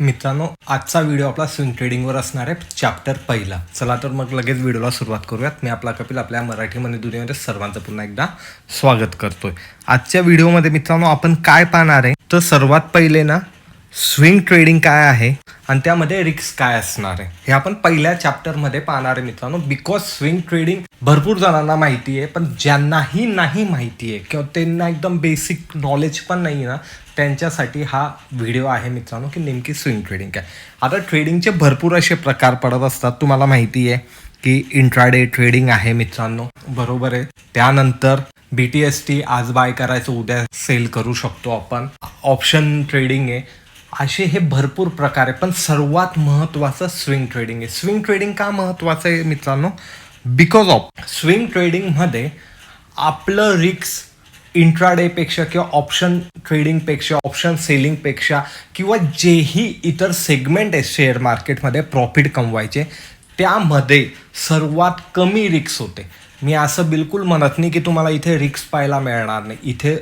मित्रांनो आजचा व्हिडिओ आपला स्विंग ट्रेडिंगवर असणार आहे. चॅप्टर पहिला. चला तर मग लगेच व्हिडिओला सुरुवात करूयात. मी आपला कपिल आपल्या मराठीमध्ये दुनियामध्ये सर्वांचं पुन्हा एकदा स्वागत करतोय. आजच्या व्हिडिओमध्ये मित्रांनो आपण काय पाहणार आहे? तर सर्वात पहिले ना स्विंग ट्रेडिंग काय आहे आणि त्यामध्ये रिक्स काय असणार आहे? हे आपण पहिल्या चॅप्टरमध्ये पाहणार आहे मित्रांनो. बिकॉज स्विंग ट्रेडिंग भरपूर जणांना माहिती आहे पण ज्यांनाही नाही माहिती आहे किंवा त्यांना एकदम बेसिक नॉलेज पण नाही ना त्यांच्यासाठी हा व्हिडिओ आहे मित्रांनो की नेमकी स्विंग ट्रेडिंग काय. आता ट्रेडिंगचे भरपूर असे प्रकार पडत असतात. तुम्हाला माहिती आहे की इंट्राडे ट्रेडिंग आहे मित्रांनो. बरोबर आहे. त्यानंतर बी टी एस टी आज बाय करायचं उद्या सेल करू शकतो आपण. ऑप्शन ट्रेडिंग आहे. असे हे भरपूर प्रकार आहे पण सर्वात महत्त्वाचं स्विंग ट्रेडिंग आहे. स्विंग ट्रेडिंग का महत्त्वाचं आहे मित्रांनो? बिकॉज ऑफ स्विंग ट्रेडिंगमध्ये आपलं रिक्स इंट्राडेपेक्षा किंवा ऑप्शन ट्रेडिंगपेक्षा ऑप्शन सेलिंगपेक्षा किंवा जेही इतर सेगमेंट आहे शेअर मार्केटमध्ये प्रॉफिट कमवायचे त्यामध्ये सर्वात कमी रिक्स होते. मी असं बिलकुल म्हणत नाही की तुम्हाला इथे रिक्स पाहायला मिळणार नाही. इथे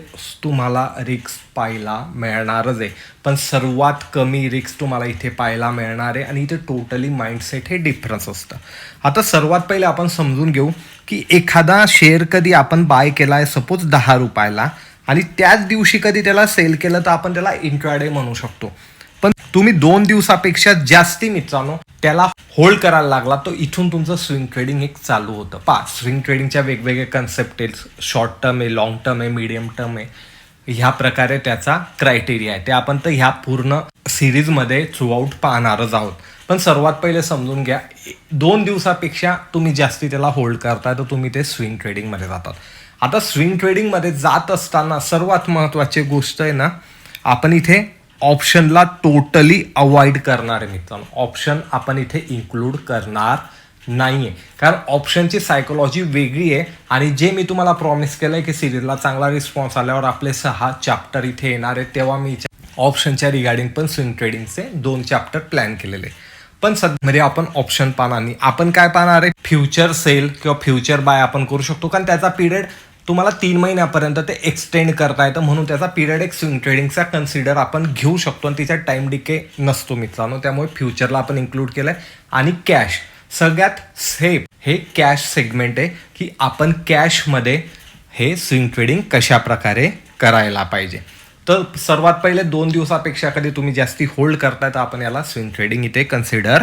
तुम्हाला रिक्स पाहायला मिळणारच आहे. पण सर्वात कमी रिक्स तुम्हाला इथे पाहायला मिळणार आहे आणि इथे टोटली माइंडसेट हे डिफरन्स असतं. आता सर्वात पहिले आपण समजून घेऊ की एखादा शेअर कधी आपण बाय केला आहे सपोज दहा रुपयाला आणि त्याच दिवशी कधी त्याला सेल केलं तर आपण त्याला इंट्राडे म्हणू शकतो. पण तुम्ही दोन दिवसापेक्षा जास्ती मित्रांनो त्याला होल्ड करायला लागला तो इथून तुमचं स्विंग ट्रेडिंग एक चालू होतं. पा स्विंग ट्रेडिंगच्या वेगवेगळे कन्सेप्ट आहेत. शॉर्ट टर्म आहे लॉंग टर्म आहे मीडियम टर्म आहे. ह्या प्रकारे त्याचा क्रायटेरिया आहे. ते आपण तर ह्या पूर्ण सिरीजमध्ये थ्रूआउट पाहणारच आहोत. पण सर्वात पहिले समजून घ्या दोन दिवसापेक्षा तुम्ही जास्ती त्याला होल्ड करताय तर तुम्ही ते स्विंग ट्रेडिंगमध्ये जातात. आता स्विंग ट्रेडिंगमध्ये जात असताना सर्वात महत्त्वाची गोष्ट आहे ना आपण इथे ऑप्शनला टोटली अवॉइड करणार आहे मित्रांनो. ऑप्शन आपण इथे इन्क्लूड करणार नाही आहे कारण ऑप्शनची सायकोलॉजी वेगळी आहे आणि जे मी तुम्हाला प्रॉमिस केलं आहे की सिरीजला चांगला रिस्पॉन्स आल्यावर आपले सहा चॅप्टर इथे येणार आहे तेव्हा मी ऑप्शनच्या रिगार्डिंग पण स्विंग ट्रेडिंगचे दोन चॅप्टर प्लॅन केलेले. पण सध्यामध्ये आपण ऑप्शन पाहणार नाही. आपण काय पाहणार आहे? फ्युचर सेल किंवा फ्युचर बाय आपण करू शकतो. कारण त्याचा पिरियड तुम्हाला तीन महिन्यापर्यंत ते एक्सटेंड करता येतं म्हणून त्याचा पिरियड एक स्विंग ट्रेडिंगचा कन्सिडर आपण घेऊ शकतो आणि तिचा टाइम डिके नसतो मित्रांनो. त्यामुळे फ्युचरला आपण इन्क्लूड केलं आहे आणि कॅश सगळ्यात सेफ हे कॅश सेगमेंट आहे की आपण कॅशमध्ये हे स्विंग ट्रेडिंग कशा प्रकारे करायला पाहिजे. तर सर्वात पहिले दोन दिवसापेक्षा कधी तुम्ही जास्ती होल्ड करताय तर आपण याला स्विंग ट्रेडिंग इथे कन्सिडर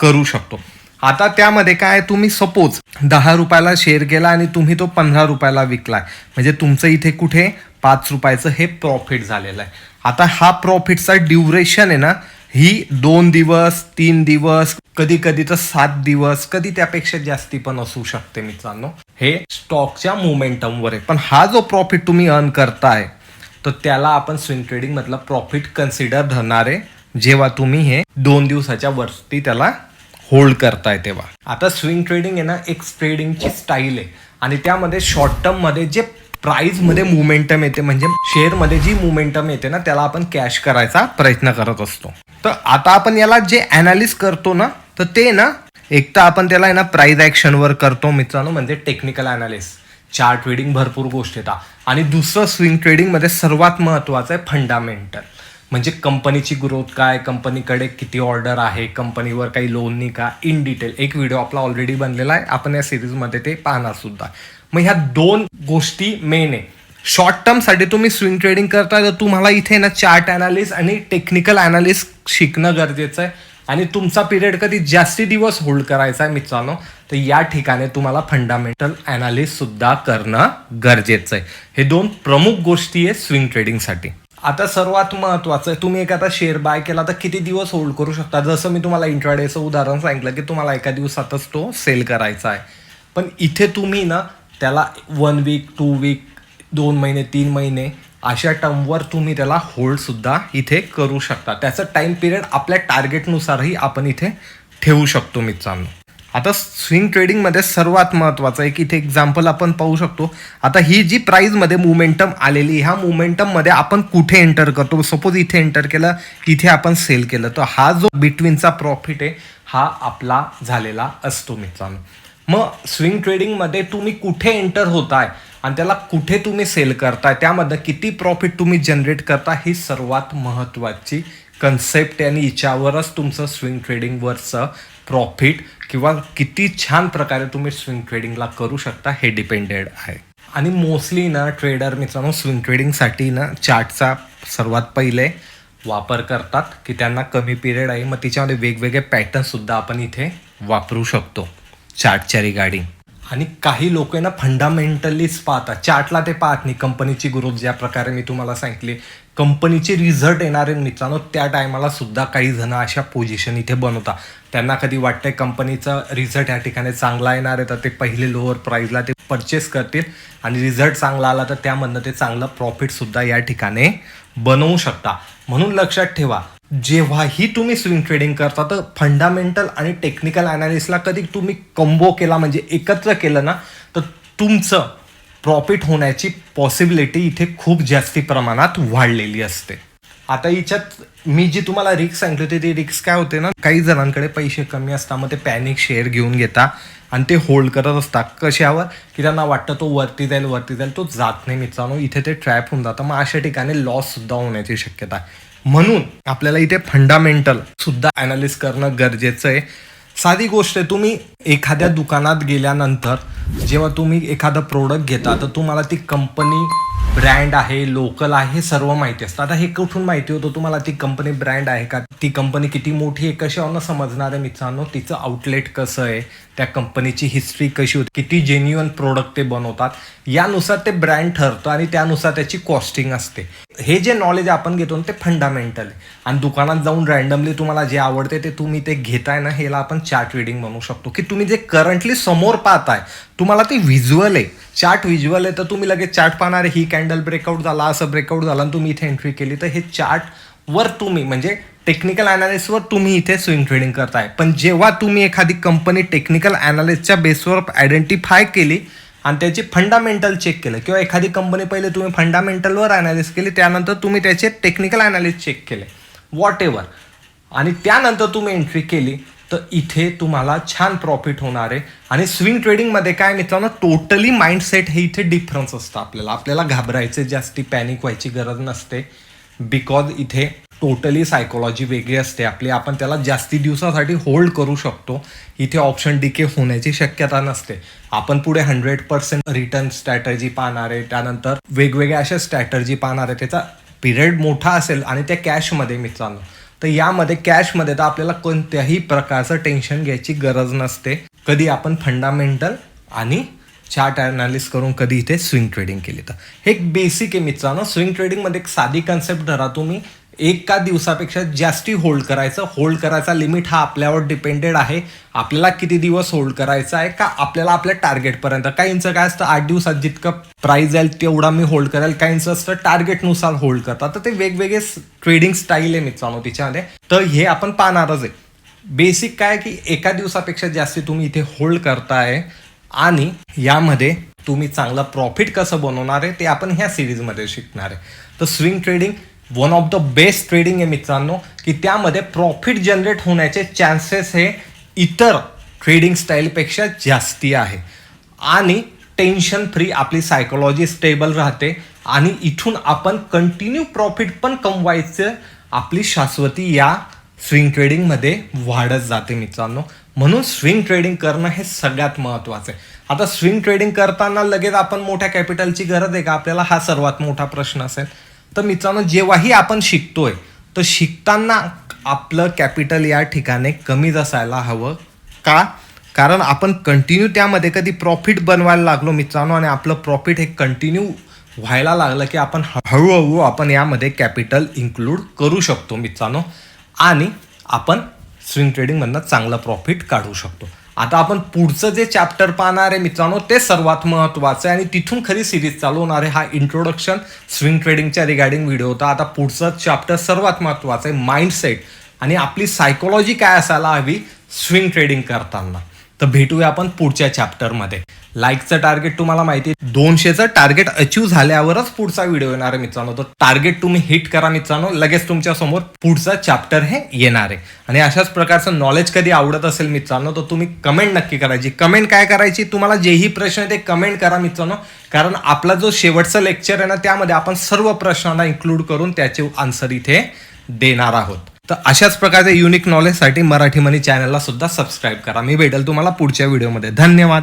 करू शकतो. आता त्यामध्ये काय तुम्ही सपोज दहा रुपयाला शेअर केला आणि तुम्ही तो पंधरा रुपयाला विकलाय. म्हणजे तुमचं इथे कुठे? पाच रुपयाचं हे प्रॉफिट झालेलं आहे. आता हा प्रॉफिटचा ड्युरेशन आहे ना ही दोन दिवस तीन दिवस कधी कधी तर सात दिवस कधी त्यापेक्षा जास्ती पण असू शकते मित्रांनो. हे स्टॉकच्या मोमेंटमवर आहे. पण हा जो प्रॉफिट तुम्ही अर्न करताय तर त्याला आपण स्विंग ट्रेडिंग मधला प्रॉफिट कन्सिडर धरणार आहे. जेव्हा तुम्ही हे दोन दिवसाच्या वरती त्याला होल्ड करताय तेव्हा. आता स्विंग ट्रेडिंग आहे ना एक ट्रेडिंगची स्टाईल आहे. आणि त्यामध्ये शॉर्ट टर्ममध्ये जे प्राईजमध्ये मुवमेंटम येते म्हणजे शेअरमध्ये जी मुवमेंटम येते ना त्याला आपण कॅश करायचा प्रयत्न करत असतो. तर आता आपण याला जे अनालिस करतो ना तर ते ना एक तर आपण त्याला आहे ना प्राईज ॲक्शनवर करतो मित्रांनो म्हणजे टेक्निकल अनालिस चार्ट ट्रेडिंग भरपूर गोष्टी येतात. आणि दुसरं स्विंग ट्रेडिंगमध्ये सर्वात महत्त्वाचं आहे फंडामेंटल म्हणजे कंपनीची ग्रोथ काय कंपनीकडे किती ऑर्डर आहे कंपनीवर काही लोन नाही का इन डिटेल एक व्हिडिओ आपला ऑलरेडी बनलेला आहे. आपण या सिरीजमध्ये ते पाहणार सुद्धा. मग ह्या दोन गोष्टी मेन आहे. शॉर्ट टर्मसाठी तुम्ही स्विंग ट्रेडिंग करता तर तुम्हाला इथे ना चार्ट अनालिस्ट आणि टेक्निकल अनालिस्ट शिकणं गरजेचं आहे. आणि तुमचा पिरियड कधी जास्ती दिवस होल्ड करायचा आहे मित्रांनो तर या ठिकाणी तुम्हाला फंडामेंटल अनालिस्ट सुद्धा करणं गरजेचं आहे. हे दोन प्रमुख गोष्टी आहे स्विंग ट्रेडिंगसाठी आता सर्वात महत्वाचं आहे तुम्ही एखादा शेअर बाय केला तर किती दिवस होल्ड करू शकता? जसं मी तुम्हाला इंट्राडेचं उदाहरण सांगितलं की तुम्हाला एका दिवसातच तो सेल करायचा आहे. पण इथे तुम्ही ना त्याला वन वीक टू वीक दोन महिने तीन महिने अशा टर्मवर तुम्ही त्याला होल्डसुद्धा इथे करू शकता. त्याचं टाइम पिरियड आपल्या टार्गेटनुसारही आपण इथे ठेवू शकतो मित्रांनो. आता स्विंग ट्रेडिंगमध्ये सर्वात महत्त्वाचं आहे की इथे एक्झाम्पल आपण पाहू शकतो. आता ही जी प्राईजमध्ये मुवमेंटम आलेली ह्या मुवमेंटममध्ये आपण कुठे एंटर करतो? सपोज इथे एंटर केलं इथे आपण सेल केलं. तर हा जो बिटवीनचा प्रॉफिट आहे हा आपला झालेला असतो मित्रांनो. मग स्विंग ट्रेडिंगमध्ये तुम्ही कुठे एंटर होताय आणि त्याला कुठे तुम्ही सेल करताय त्यामध्ये किती प्रॉफिट तुम्ही जनरेट करता ही सर्वात महत्त्वाची कन्सेप्ट आणि याच्यावरच तुमचं स्विंग ट्रेडिंगवरचं प्रॉफिट किंवा किती छान प्रकारे तुम्ही स्विंग ट्रेडिंगला करू शकता हे डिपेंडेड आहे. आणि मोस्टली ना ट्रेडर मित्रांनो स्विंग ट्रेडिंगसाठी ना चार्टचा सर्वात पहिले वापर करतात की त्यांना कमी पिरियड आहे. मग तिच्यामध्ये वेगवेगळे पॅटर्नसुद्धा आपण इथे वापरू शकतो चार्टच्या रिगार्डिंग आणि काही लोक आहे ना फंडामेंटलीच पाहतात. चार्टला ते पाहत नाही. कंपनीची ग्रोथ ज्या प्रकारे मी तुम्हाला सांगितली कंपनीचे रिझल्ट येणारे मित्रांनो त्या टायमाला सुद्धा काही जण अशा पोझिशन इथे बनवतात. त्यांना कधी वाटतंय कंपनीचा रिझल्ट या ठिकाणी चांगला येणार आहे तर ते पहिले लोअर प्राईजला ते परचेस करतील आणि रिझल्ट चांगला आला तर त्यामधनं ते चांगलं प्रॉफिटसुद्धा या ठिकाणी बनवू शकता. म्हणून लक्षात ठेवा जेव्हाही तुम्ही स्विंग ट्रेडिंग करता तर फंडामेंटल आणि टेक्निकल अनालिसला कधी तुम्ही कंबो केला म्हणजे एकत्र केलं ना तर तुमचं प्रॉफिट होण्याची पॉसिबिलिटी इथे खूप जास्ती प्रमाणात वाढलेली असते. आता याच्यात मी जी तुम्हाला रिक्स सांगितली होती ती रिक्स काय होते ना काही जणांकडे पैसे कमी असतात मग ते पॅनिक शेअर घेऊन घेता आणि ते होल्ड करत असतात. कशावर? की त्यांना वाटतं तो वरती जाईल वरती जाईल तो जात नाही मित्रांनो. इथे ते ट्रॅप होऊन जातं. मग अशा ठिकाणी लॉस सुद्धा होण्याची शक्यता आहे. म्हणून आपल्याला इथे फंडामेंटल सुद्धा अनालिस करणं गरजेचं आहे. साधी गोष्ट आहे तुम्ही एखाद्या दुकानात गेल्यानंतर जेव्हा तुम्ही एखादं प्रोडक्ट घेता तर तुम्हाला ती कंपनी ब्रँड आहे लोकल आहे हे सर्व माहिती असतं. आता हे कुठून माहिती होतं तुम्हाला? ती कंपनी ब्रँड आहे का? ती कंपनी किती मोठी आहे कशावरनं समजणार आहे मित्रांनो तिचं आउटलेट कसं आहे? त्या कंपनीची हिस्ट्री कशी होती? किती जेन्युअन प्रोडक्ट ते बनवतात? यानुसार ते ब्रँड ठरतं आणि त्यानुसार त्याची कॉस्टिंग असते. हे जे नॉलेज आपण घेतो ना ते फंडामेंटल आहे. आणि दुकानात जाऊन रँडमली तुम्हाला जे आवडते ते तुम्ही ते घेताय ना ह्याला आपण चार्ट रिडिंग म्हणू शकतो. की तुम्ही जे करंटली समोर पाहताय तुम्हाला ते व्हिज्युअल आहे. चार्ट व्हिज्युअल आहे तर तुम्ही लगेच चार्ट पाहणार ही कॅन्डल ब्रेकआउट झाला असं ब्रेकआउट झाला आणि तुम्ही इथे एंट्री केली. तर हे चार्ट वर तुम्ही म्हणजे टेक्निकल अनालिसवर तुम्ही इथे स्विंग ट्रेडिंग करताय. पण जेव्हा तुम्ही एखादी कंपनी टेक्निकल अनालिसच्या बेसवर आयडेंटिफाय केली आणि त्याचे फंडामेंटल चेक केलं किंवा एखादी कंपनी पहिले तुम्ही फंडामेंटलवर अनालिस केली त्यानंतर तुम्ही त्याचे टेक्निकल अनालिस चेक केले. वॉट एवर आणि त्यानंतर तुम्ही एंट्री केली तर इथे तुम्हाला छान प्रॉफिट होणार आहे. आणि स्विंग ट्रेडिंगमध्ये काय मित्रांनो टोटली माइंडसेट हे इथे डिफरन्स असतं आपल्याला. आपल्याला घाबरायचे जास्ती पॅनिक व्हायची गरज नसते. बिकॉज इथे टोटली सायकोलॉजी वेगळी असते. आपली आपण त्याला जास्ती दिवसासाठी होल्ड करू शकतो. इथे ऑप्शन डिके होण्याची शक्यता नसते. आपण पुढे हंड्रेड पर्सेंट रिटर्न स्ट्रॅटर्जी पाहणार आहे. त्यानंतर वेगवेगळ्या अशा स्ट्रॅटर्जी पाहणार आहे. त्याचा पिरियड मोठा असेल आणि त्या कॅशमध्ये मित्रांनो तर यामध्ये कॅशमध्ये तर आपल्याला कोणत्याही प्रकारचं टेन्शन घ्यायची गरज नसते. कधी आपण फंडामेंटल आणि चार्ट अनालिस करून कधी इथे स्विंग ट्रेडिंग केली तर. हे एक बेसिक आहे मित्रांनो. स्विंग ट्रेडिंगमध्ये एक साधी कन्सेप्ट धरा तुम्ही. एका दिवसापेक्षा जास्ती होल्ड करायचं. होल्ड करायचा लिमिट हा आपल्यावर डिपेंडेड आहे. आपल्याला किती दिवस होल्ड करायचा आहे का आपल्याला आपल्या टार्गेटपर्यंत काहींचं काय असतं आठ दिवसात जितकं प्राईज जाईल तेवढा मी होल्ड करेल. काहींचं असतं टार्गेटनुसार होल्ड करतात. तर ते वेगवेगळे ट्रेडिंग स्टाईल आहे मित्रांनो तिच्यामध्ये. तर हे आपण पाहणारच आहे. बेसिक काय की एका दिवसापेक्षा जास्ती तुम्ही इथे होल्ड करताय आणि यामध्ये तुम्ही चांगलं प्रॉफिट कसं बनवणार आहे ते आपण ह्या सिरीजमध्ये शिकणार आहे. तर swing trading one of the best trading आहे मित्रांनो की त्यामध्ये प्रॉफिट जनरेट होण्याचे चान्सेस हे इतर ट्रेडिंग स्टाईलपेक्षा जास्ती आहे. आणि टेन्शन फ्री आपली सायकोलॉजी स्टेबल राहते. आणि इथून आपण कंटिन्यू प्रॉफिट पण कमवायचं आपली शाश्वती या स्विंग ट्रेडिंगमध्ये वाढत जाते मित्रांनो. म्हणून स्विंग ट्रेडिंग करणं हे सगळ्यात महत्त्वाचं आहे. आता स्विंग ट्रेडिंग करताना लगेच आपण मोठ्या कॅपिटलची गरज आहे का? आपल्याला हा सर्वात मोठा प्रश्न असेल. तर मित्रांनो जेव्हाही आपण शिकतोय तर शिकताना आपलं कॅपिटल या ठिकाणी कमीच असायला हवं. का? कारण आपण कंटिन्यू त्यामध्ये कधी प्रॉफिट बनवायला लागलो मित्रांनो आणि आपलं प्रॉफिट हे कंटिन्यू व्हायला लागलं की आपण हळूहळू आपण यामध्ये कॅपिटल इन्क्लूड करू शकतो मित्रांनो. आणि आपण स्विंग ट्रेडिंगमधनं चांगलं प्रॉफिट काढू शकतो. आता आपण पुढचं जे चॅप्टर पाहणार आहे मित्रांनो ते सर्वात महत्त्वाचं आहे. आणि तिथून खरी सिरीज चालू होणार आहे हा इंट्रोडक्शन स्विंग ट्रेडिंगच्या रिगार्डिंग व्हिडिओ होता. आता पुढचं चॅप्टर सर्वात महत्त्वाचं आहे माइंडसेट आणि आपली सायकोलॉजी काय असायला हवी? स्विंग ट्रेडिंग करताना. तर भेटूया आपण पुढच्या चॅप्टरमध्ये लाईकचं टार्गेट तुम्हाला माहिती आहे. दोनशेचं टार्गेट अचीव झाल्यावरच पुढचा व्हिडिओ येणार आहे मित्रांनो. तर टार्गेट तुम्ही हिट करा मित्रांनो. लगेच तुमच्यासमोर पुढचा चॅप्टर हे येणार आहे. आणि अशाच प्रकारचं नॉलेज कधी आवडत असेल मित्रांनो तर तुम्ही कमेंट नक्की करायची कमेंट काय करायची तुम्हाला जेही प्रश्न आहे ते कमेंट करा मित्रांनो. कारण आपला जो शेवटचं लेक्चर आहे ना त्यामध्ये आपण सर्व प्रश्नांना इन्क्लूड करून त्याचे आन्सर इथे देणार आहोत. तर अशाच प्रकारच्या युनिक नॉलेजसाठी मराठी मनी चॅनलला सुद्धा सबस्क्राईब करा. मी भेटेल तुम्हाला पुढच्या व्हिडिओमध्ये धन्यवाद.